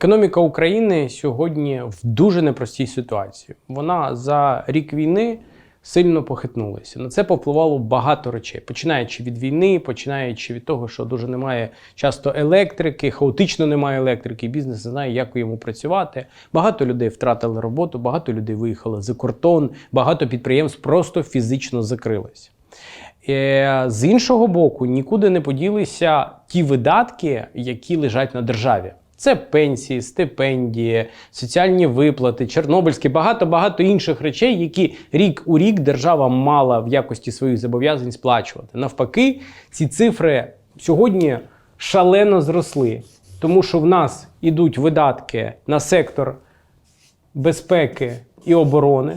Економіка України сьогодні в дуже непростій ситуації. Вона за рік війни сильно похитнулася. На це повпливало багато речей, починаючи від війни, починаючи від того, що дуже немає часто електрики, хаотично немає електрики, бізнес не знає, як йому працювати. Багато людей втратили роботу, багато людей виїхали за кордон, багато підприємств просто фізично закрились. Е, З іншого боку, нікуди не поділися ті видатки, які лежать на державі. Це пенсії, стипендії, соціальні виплати, чорнобильські, багато-багато інших речей, які рік у рік держава мала в якості своїх зобов'язань сплачувати. Навпаки, ці цифри сьогодні шалено зросли, тому що в нас ідуть видатки на сектор безпеки і оборони.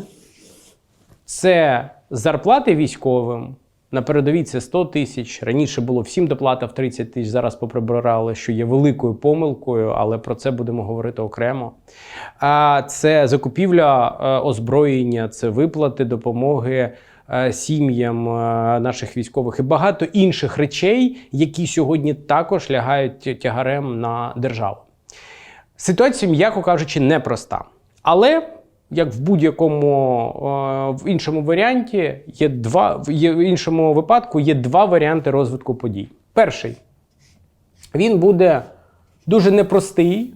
Це зарплати військовим. На передовій це 100 тисяч. Раніше було всім доплата в 30 тисяч. Зараз поприбирали, що є великою помилкою, але про це будемо говорити окремо. А це закупівля е, озброєння, це виплати допомоги е, сім'ям е, наших військових і багато інших речей, які сьогодні також лягають тягарем на державу. Ситуація, м'яко кажучи, непроста. Але як в будь-якому е, в іншому варіанті, є два є, в іншому випадку є два варіанти розвитку подій. Перший він буде дуже непростий,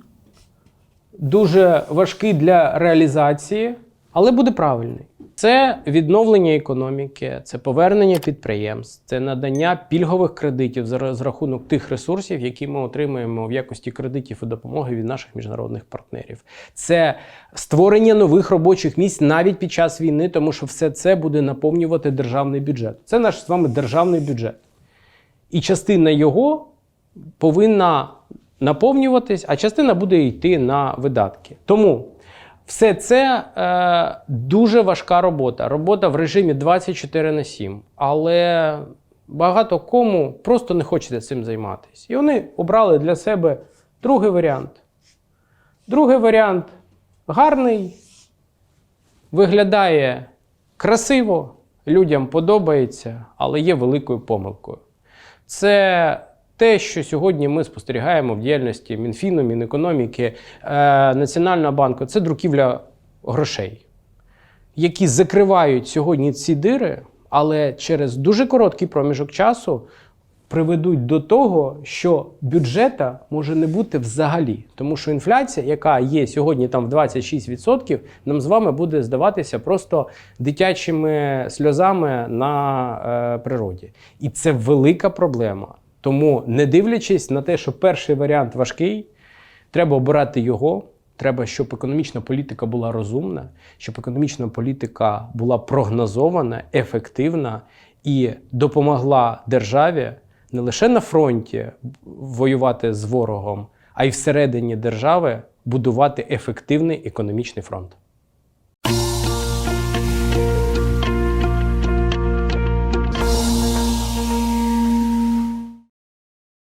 дуже важкий для реалізації, але буде правильний. Це відновлення економіки, це повернення підприємств, це надання пільгових кредитів за з рахунок тих ресурсів, які ми отримуємо в якості кредитів і допомоги від наших міжнародних партнерів. Це створення нових робочих місць навіть під час війни, тому що все це буде наповнювати державний бюджет. Це наш з вами державний бюджет. І частина його повинна наповнюватись, а частина буде йти на видатки. Тому все це е, дуже важка робота. Робота в режимі 24 на 7. Але багато кому просто не хочеться цим займатися. І вони обрали для себе другий варіант. Другий варіант гарний, виглядає красиво, людям подобається, але є великою помилкою. Це те, що сьогодні ми спостерігаємо в діяльності Мінфіну, Мінекономіки, е, Національного банку, це друківля грошей, які закривають сьогодні ці дири, але через дуже короткий проміжок часу приведуть до того, що бюджета може не бути взагалі. Тому що інфляція, яка є сьогодні там в 26%, нам з вами буде здаватися просто дитячими сльозами на е, природі. І це велика проблема. Тому, не дивлячись на те, що перший варіант важкий, треба обирати його. Треба, щоб економічна політика була розумна, щоб економічна політика була прогнозована, ефективна і допомогла державі не лише на фронті воювати з ворогом, а й всередині держави будувати ефективний економічний фронт.